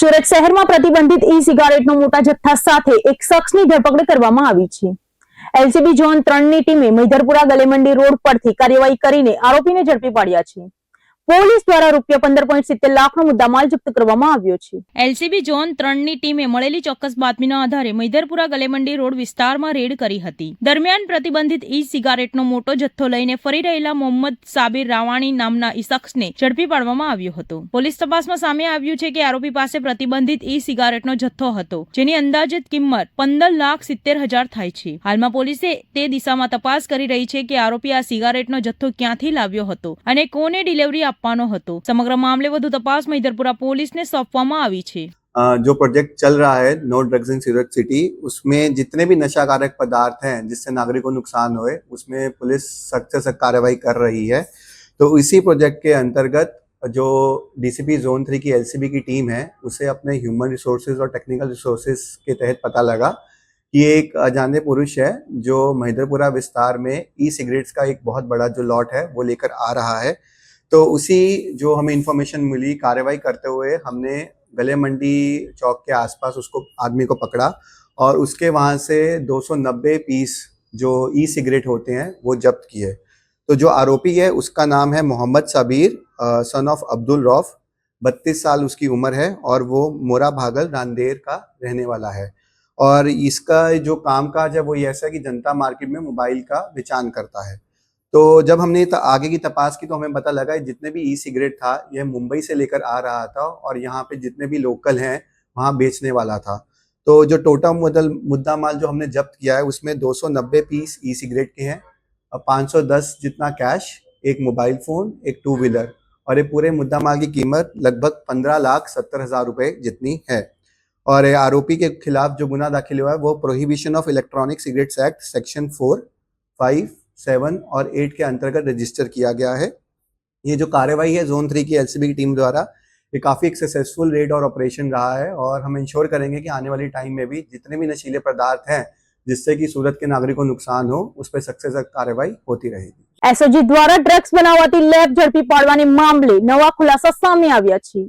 સુરત શહેરમાં પ્રતિબંધિત ઈ સિગારેટનો મોટા જથ્થા સાથે એક શખ્સની ધરપકડ કરવામાં આવી છે. એલસીબી ઝોન ત્રણની ટીમે મૈધરપુરા ગલેમંડી રોડ પરથી કાર્યવાહી કરીને આરોપીને ઝડપી પાડ્યા છે. પોલીસ દ્વારા રૂપિયા પંદર પોઈન્ટ સિત્તેર લાખનો મુદ્દામાલ જપ્ત કરવામાં આવ્યો છે. એલસીબી ઝોન ત્રણની ટીમે મળેલી ચોક્કસ બાતમીના આધારે મૈધરપુરા ગલેમંડી રોડ વિસ્તારમાં રેડ કરી હતી. દરમિયાન પ્રતિબંધિત ઈ સિગારેટનો મોટો જથ્થો લઈને ફરી રહેલા મોહમ્મદ સાબિર રાવાણી નામના ઈ શખ્સને ઝડપી પાડવામાં આવ્યો હતો. પોલીસ તપાસમાં સામે આવ્યું છે કે આરોપી પાસે પ્રતિબંધિત ઈ સિગારેટનો જથ્થો હતો, જેની અંદાજિત કિંમત પંદર લાખ સિત્તેર હજાર થાય છે. હાલમાં પોલીસે તે દિશામાં તપાસ કરી રહી છે કે આરોપી આ સિગારેટનો જથ્થો ક્યાંથી લાવ્યો હતો અને કોને ડિલિવરી આપવાનો હતો સમગ્ર મામલે વધુ તપાસ મૈધરપુરા પોલીસને સોંપવામાં આવી છે अ, जो प्रोजेक्ट चल रहा है no drugs in Surat city उसमें जितने भी नशाकारक पदार्थ हैं जिससे नागरिक को नुकसान होए उसमें पुलिस सख्त से सख्त कार्रवाई कर रही है तो इसी प्रोजेक्ट के अंतर्गत जो डीसीपी जोन थ्री की एलसीबी की टीम है उसे अपने ह्यूमन रिसोर्सेज और टेक्निकल रिसोर्सेज के तहत पता लगा कि एक अजाने पुरुष है जो महिदरपुरा विस्तार में ई सिगरेट्स का एक बहुत बड़ा जो लॉट है वो लेकर आ रहा है तो उसी जो हमें इंफॉर्मेशन मिली कार्रवाई करते हुए, हमने गले मंडी चौक के आसपास उसको, आदमी को पकड़ा और उसके वहाँ से 290 पीस जो ई सिगरेट होते हैं, वो जब्त किए। तो जो आरोपी है, उसका नाम है मोहम्मद सबीर सन ऑफ़ अब्दुल रौफ, बत्तीस साल उसकी उम्र है और वो मोरा भागल रांदेर का रहने वाला है। और इसका जो कामकाज है, वो ऐसा है कि जनता मार्केट में मोबाइल का बेचान करता है। तो जब हमने आगे की तपास की तो हमें पता लगा जितने भी ई सिगरेट था, यह मुंबई से लेकर आ रहा था और यहाँ पे जितने भी लोकल हैं, वहाँ बेचने वाला था। तो जो टोटल मुदल, मुद्दा माल जो हमने जब्त किया है, उसमें 290 पीस ई सिगरेट के हैं और 510 जितना कैश एक मोबाइल फ़ोन एक टू व्हीलर और ये पूरे मुद्दा माल की कीमत लगभग पंद्रह लाख सत्तर हज़ार रुपये जितनी है। और आरोपी के खिलाफ जो गुना दाखिल हुआ है, वो prohibition of electronic cigarettes act section four five seven और एट के अंतर्गत रजिस्टर किया गया है ये जो कार्रवाई है जोन थ्री की एलसीबी की टीम द्वारा ये काफ़ी एक सक्सेसफुल रेड और ऑपरेशन रहा है और हम इंश्योर करेंगे कि आने वाली टाइम में भी जितने भी नशीले पदार्थ हैं जिससे कि सूरत के नागरिकों को नुकसान हो उस पर सख्त से सख्त कार्रवाई होती रहेगी એસઓજી દ્વારા ડ્રગ્સ બનાવવાથી લેબ ઝડપી પાડવાની મામલે નવા ખુલાસા સામે આવ્યા છે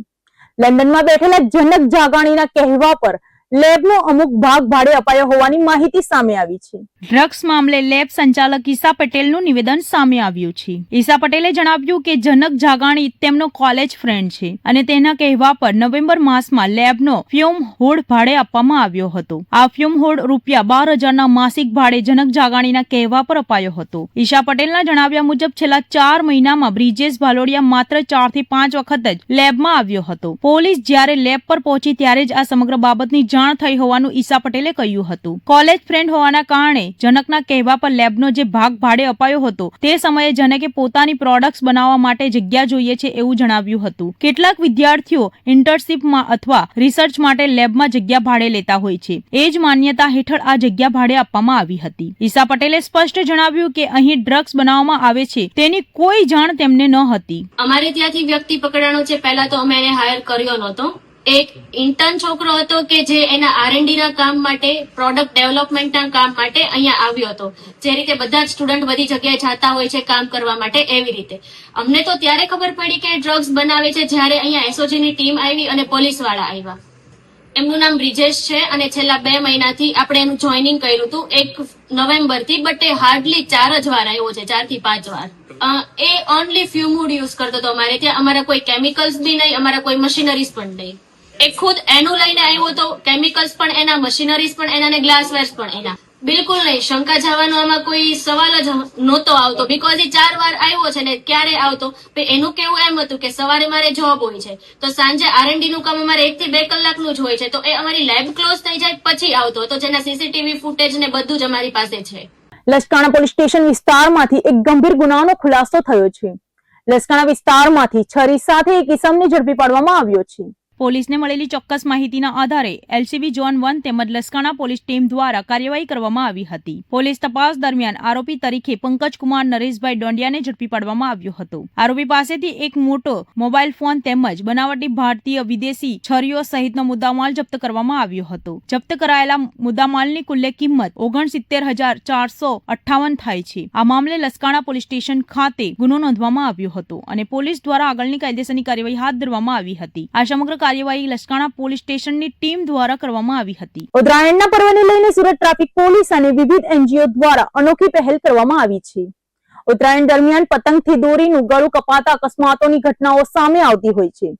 લંડનમાં બેઠેલા જનક જાગાણીના કહેવા પર લેબનો અમુક ભાગ ભાડે અપાયો હોવાની માહિતી સામે આવી છે. ડ્રગ્સ મામલે લેબ સંચાલક ઈસા પટેલનું નિવેદન સામે આવ્યું છે. ઈસા પટેલે જણાવ્યું કે જનક જાગાણી તેમનો કોલેજ ફ્રેન્ડ છે અને તેના કહેવા પર નવેમ્બર માસમાં લેબનો ફ્યુમ હોડ ભાડે આપવામાં આવ્યો હતો. આ ફ્યુમ હોડ રૂપિયા બાર હજારના માસિક ભાડે જનક જાગાણીના કહેવા પર અપાયો હતો. ઈશા પટેલના જણાવ્યા મુજબ છેલ્લા ચાર મહિનામાં બ્રિજેશ ભાલોડિયા માત્ર ચારથી પાંચ વખત જ લેબમાં આવ્યો હતો. પોલીસ જ્યારે લેબ પર પહોંચી ત્યારે જ આ સમગ્ર બાબતની જાણ થઈ હોવાનું ઈશા પટેલે કહ્યું હતું. કોલેજ ફ્રેન્ડ હોવાના કારણે જનકના કહેવા પર લેબનો જે ભાગ ભાડે અપાયો હતો, તે સમયે જનકે પોતાની પ્રોડક્ટ્સ બનાવવા માટે જગ્યા જોઈએ છે એવું જણાવ્યું હતું. કેટલાક વિદ્યાર્થીઓ ઇન્ટર્નશીપમાં અથવા રિસર્ચ માટે લેબમાં જગ્યા ભાડે લેતા હોય છે. એ જ માન્યતા હેઠળ આ જગ્યા ભાડે આપવામાં આવી હતી. ઈશા પટેલે સ્પષ્ટ જણાવ્યું કે અહીં ડ્રગ્સ બનાવવામાં આવે છે, તેની કોઈ જાણ તેમને ન હતી. અમારે ત્યાંથી વ્યક્તિ પકડાણો છે, પહેલા તો અમે એને હાયર કર્યો નહોતો. એક ઇન્ટર્ન છોકરો હતો કે જે એના આરએનડી ના કામ માટે પ્રોડક્ટ ડેવલપમેન્ટના કામ માટે અહીંયા આવ્યો હતો. જે રીતે બધા જ સ્ટુડન્ટ બધી જગ્યાએ જતા હોય છે કામ કરવા માટે એવી રીતે. અમને તો ત્યારે ખબર પડી કે ડ્રગ્સ બનાવે છે જ્યારે અહીંયા એસઓજી ની ટીમ આવી અને પોલીસવાળા આવ્યા. એમનું નામ બ્રિજેશ છે અને છેલ્લા બે મહિનાથી આપણે એનું જોઈનિંગ કર્યું હતું એક નવેમ્બરથી બટ એ હાર્ડલી ચાર જ વાર આવ્યો છે ચારથી પાંચ વાર. એ ઓનલી ફ્યુમુડ યુઝ કરતો હતો અમારે. ત્યાં અમારા કોઈ કેમિકલ્સ બી નહીં, અમારા કોઈ મશીનરીઝ પણ નહીં. એ ખુદ એનું લઈને આવ્યો હતો. કેમિકલ્સ પણ એના મશીનરીઝ પણ એના ને ગ્લાસવેર્સ પણ એના. બિલકુલ નહીં. શંકા જવાનો આમાં કોઈ સવાલ જ નહોતો આવતો. બીકોઝ એ ચાર વાર આવ્યો છે ને ક્યારે આવતો? એનું કેવું એમ હતું કે સવારે મારે જોબ હોય છે. તો સાંજે આરએનડી નું કામ અમારે એક થી બે કલાકનું જ હોય છે. તો એ અમારી લેબ ક્લોઝ થઈ જાય પછી આવતો. તો જેના સીસીટીવી ફૂટેજ ને બધું જ અમારી પાસે છે. લસકાણા પોલીસ સ્ટેશન વિસ્તારમાંથી એક ગંભીર ગુનાનો ખુલાસો થયો છે. લસકાણા વિસ્તારમાંથી છરી સાથે એક ઇસમને ઝડપી પાડવામાં આવ્યો છે. પોલીસને મળેલી ચોક્કસ માહિતીના આધારે એલસીબી ઝોન વન તેમજ લસકાણા પોલીસ ટીમ દ્વારા કાર્યવાહી કરવામાં આવી હતી. પોલીસ તપાસ દરમિયાન આરોપી તરીકે પંકજ કુમાર, નરેશભાઈ ડોંડિયાને ઝડપી પાડવામાં આવ્યો હતો. આરોપી પાસેથી એક મોટો મોબાઈલ ફોન તેમજ બનાવટી ભારતીય વિદેશી છરીઓ સહિતનો મુદ્દામાલ જપ્ત કરવામાં આવ્યો હતો. જપ્ત કરાયેલા મુદ્દામાલની કુલ્લે કિંમત ઓગણસિત્તેર હજાર ચારસો અઠ્ઠાવન થાય છે. આ મામલે લસકાણા પોલીસ સ્ટેશન ખાતે ગુનો નોંધવામાં આવ્યો હતો અને પોલીસ દ્વારા આગળની કાયદેસરની કાર્યવાહી હાથ ધરવામાં આવી હતી. આ સમગ્ર કાર્યવાહી લસકાણા પોલીસ સ્ટેશનની ટીમ દ્વારા કરવામાં આવી હતી. ઉત્તરાયણના પર્વને લઈને સુરત ટ્રાફિક પોલીસ અને વિવિધ એનજીઓ દ્વારા અનોખી પહેલ કરવામાં આવી છે. ઉત્તરાયણ દરમિયાન પતંગથી દોરીનું ગળું કપાતા અકસ્માતોની ઘટનાઓ સામે આવતી હોય છે.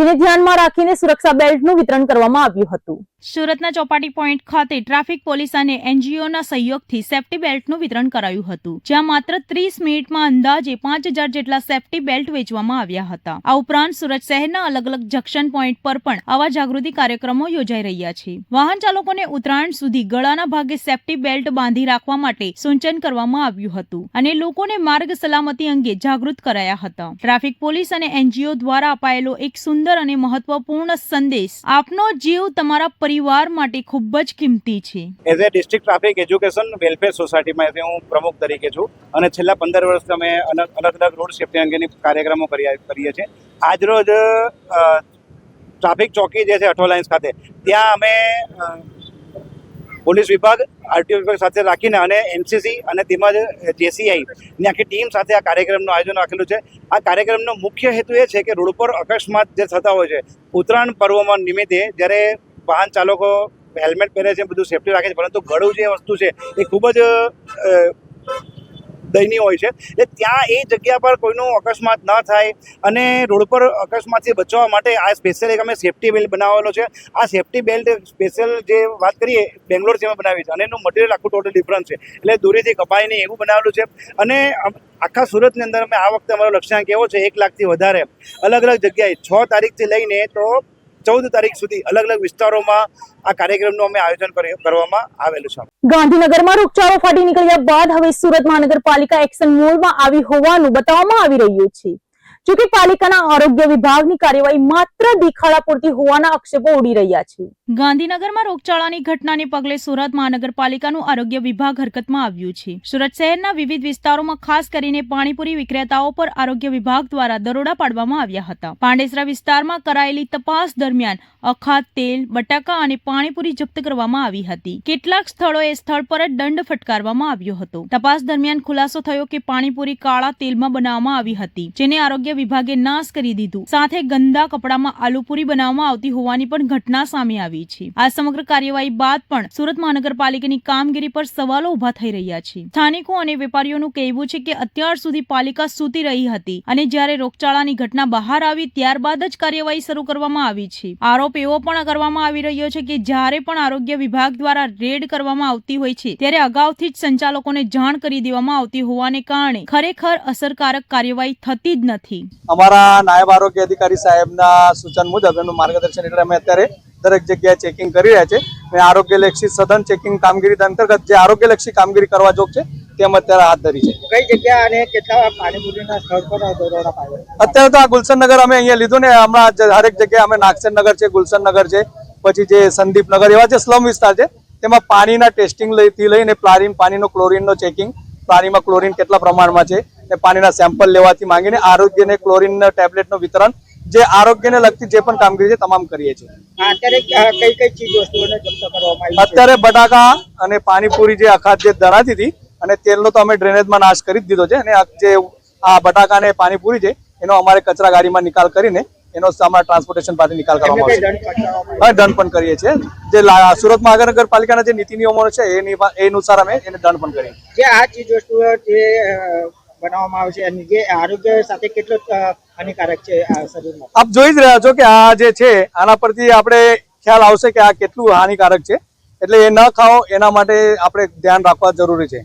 જેને ધ્યાનમાં રાખીને સુરક્ષા બેલ્ટનું વિતરણ કરવામાં આવ્યું હતું. સુરતના ચોપાટી પોઈન્ટ ખાતે ટ્રાફિક પોલીસ અને એનજીઓના સહયોગથી સેફટી બેલ્ટનું વિતરણ કરાયું હતું. જ્યાં માત્ર ત્રીસ મિનિટમાં અંદાજે પાંચ હજાર જેટલા સેફટી બેલ્ટ વેચવામાં આવ્યા હતા. આ ઉપરાંત સુરત શહેરના અલગ અલગ જંકશન પોઈન્ટ પર પણ આવા જાગૃતિ કાર્યક્રમો યોજાઈ રહ્યા છે. વાહન ચાલકોને ઉત્તરાયણ સુધી ગળાના ભાગે સેફટી બેલ્ટ બાંધી રાખવા માટે સૂચન કરવામાં આવ્યું હતું અને લોકોને માર્ગ સલામતી અંગે જાગૃત કરાયા હતા. ટ્રાફિક પોલીસ અને એનજીઓ દ્વારા અપાયેલો એક સુંદર અને મહત્વપૂર્ણ સંદેશ. આપનો જીવ તમારા પરિવાર માટે ખૂબ જ કિંમતી છે. As a district traffic education welfare સોસાયટીમાં હું પ્રમુખ તરીકે છું અને છેલ્લા પંદર વર્ષથી અમે અલગ અલગ અલગ રોડ સેફ્ટી અંગેની કાર્યક્રમો કર્યા, કરીએ છીએ. આજરોજ ટ્રાફિક ચોકી જે છે અઠો લાઇન્સ ખાતે, ત્યાં અમે પોલીસ વિભાગ, આરટીઓ વિભાગ સાથે રાખીને અને એનસીસી અને તેમજ જેસીઆઈ ની આખી ટીમ સાથે આ કાર્યક્રમનું આયોજન રાખેલું છે. આ કાર્યક્રમનો મુખ્ય હેતુ એ છે કે રોડ પર અકસ્માત જે થતા હોય છે, ઉત્તરાયણ પર્વમાં નિમિત્તે જ્યારે વાહન ચાલકો હેલ્મેટ પહેરે છે, બધું સેફટી રાખે છે, પરંતુ ગળું જે વસ્તુ છે એ ખૂબ જ દયનીય હોય છે, એટલે ત્યાં એ જગ્યા પર કોઈનું અકસ્માત ન થાય અને રોડ પર અકસ્માતથી બચવા માટે આ સ્પેશિયલ એક અમે સેફટી બેલ્ટ બનાવેલો છે. આ સેફ્ટી બેલ્ટ સ્પેશિયલ જે વાત કરીએ, બેંગ્લોર જેમાં બનાવી છે અને એનું મટીરિયલ આખું ટોટલ ડિફરન્ટ છે. એટલે દોરીથી કપાઈને એવું બનાવેલું છે. અને આખા સુરતની અંદર અમે આ વખતે અમારો લક્ષ્યાંક એવો છે, એક લાખથી વધારે. અલગ અલગ જગ્યાએ છ તારીખથી લઈને તો ચૌદ તારીખ સુધી અલગ અલગ વિસ્તારોમાં આ કાર્યક્રમનું અમે આયોજન કરવામાં આવેલું છે. ગાંધીનગરમાં રોગચાળો ફાટી નીકળ્યા બાદ હવે સુરત મહાનગરપાલિકા એક્શન મોડમાં આવી હોવાનું બતાવવામાં આવી રહ્યું છે. જોકે પાલિકાના આરોગ્ય વિભાગની કાર્યવાહી માત્ર દેખાડા પૂરતી હોવાના આક્ષેપો ઉડી રહ્યા છે. ગાંધીનગરમાં રોગચાળાની ઘટનાને પગલે સુરત મહાનગરપાલિકાનું આરોગ્ય વિભાગ હરકતમાં આવ્યું છે. સુરત શહેરના વિવિધ વિસ્તારોમાં ખાસ કરીને પાણીપુરી વિક્રેતાઓ પર આરોગ્ય વિભાગ દ્વારા દરોડા પાડવામાં આવ્યા હતા. પાંડેસરા વિસ્તારમાં કરાયેલી તપાસ દરમિયાન અખાત તેલ, બટાકા અને પાણીપુરી જપ્ત કરવામાં આવી હતી. કેટલાક સ્થળોએ સ્થળ પર જ દંડ ફટકારવામાં આવ્યો હતો. તપાસ દરમિયાન ખુલાસો થયો કે પાણીપુરી કાળા તેલમાં બનાવવામાં આવી હતી, જેને આરોગ્ય વિભાગે નાશ કરી દીધું. સાથે ગંદા કપડામાં આલુપુરી બનાવવામાં આવતી હોવાની પણ ઘટના સામે આવી છે. આ સમગ્ર કાર્યવાહી બાદ પણ સુરત મહાનગરપાલિકાની કામગીરી પર સવાલો ઊભા થઈ રહ્યા છે. સ્થાનિકો અને વેપારીઓનું કહેવું છે કે અત્યાર સુધી પાલિકા સૂતી રહી હતી અને જ્યારે રોગચાળાની ઘટના બહાર આવી ત્યારબાદ જ કાર્યવાહી શરૂ કરવામાં આવી છે. આરોપ એવો પણ કરવામાં આવી રહ્યો છે કે જ્યારે પણ આરોગ્ય વિભાગ દ્વારા રેડ કરવામાં આવતી હોય છે, ત્યારે અગાઉથી જ સંચાલકોને જાણ કરી દેવામાં આવતી હોવાને કારણે ખરેખર અસરકારક કાર્યવાહી થતી જ નથી. અમારા નાયબ આરોગ્ય અધિકારી સાહેબના સૂચન મુજબ એમનું માર્ગદર્શન હેઠળ અમે અત્યારે દરેક જગ્યાએ ચેકિંગ કરી રહ્યા છે. અને આરોગ્યલક્ષી સઘન ચેકિંગ કામગીરી અંતર્ગત જે આરોગ્યલક્ષી કામગીરી કરવા જોગ છે તેમ અત્યારે હાથ ધરી છે. કઈ જગ્યા અને કેટલા પાણીપુરીના સ્થળ પર દરોડા પાડ્યા અત્યારે તો આ ગુલશનનગર અમે અહીંયા લીધું ને હમણાં હરેક જગ્યાએ અમે નાગસેન નગર છે ગુલશનનગર છે પછી જે સંદીપનગર એવા જે સ્લમ વિસ્તાર છે તેમાં પાણીના ટેસ્ટિંગથી લઈને પ્લારીન પાણીનો ક્લોરીનનો ચેકિંગ પાણીમાં ક્લોરિન કેટલા પ્રમાણમાં છે ને પાણીના સેમ્પલ લેવાથી માંગીને આરોગ્યને ક્લોરીન ટેબ્લેટનું વિતરણ જે આરોગ્યને લગતી જે પણ કામગીરી છે તમામ કરીએ છીએ. અત્યારે કઈ કઈ ચીજ અત્યારે બટાકા અને પાણીપુરી જે અખાત જે ધરાતી હતી અને તેલનો તો અમે ડ્રેનેજમાં નાશ કરી દીધો છે અને આ જે આ બટાકા અને પાણીપુરી છે એનો અમારે કચરા ગાડીમાં નિકાલ કરીને એનો અમારા ટ્રાન્સપોર્ટેશન પાસે નિકાલ કરવામાં આવશે હા દંડ પણ કરીએ છીએ. જે સુરત મહાનગરપાલિકાના જે નીતિ નિયમો છે એ અનુસાર અમે એને દંડ પણ કરીએ જે આ ચીજ વસ્તુઓ જે બનાવવામાં આવે છે અને જે આરોગ્ય સાથે કેટલો હાનિકારક છે શરીરમાં? આપ જોઈ જ રહ્યા છો કે આ જે છે, આના પરથી આપણે ખ્યાલ આવશે કે આ કેટલું હાનિકારક છે. એટલે એ ન ખાઓ, એના માટે આપણે ધ્યાન રાખવા જરૂરી છે.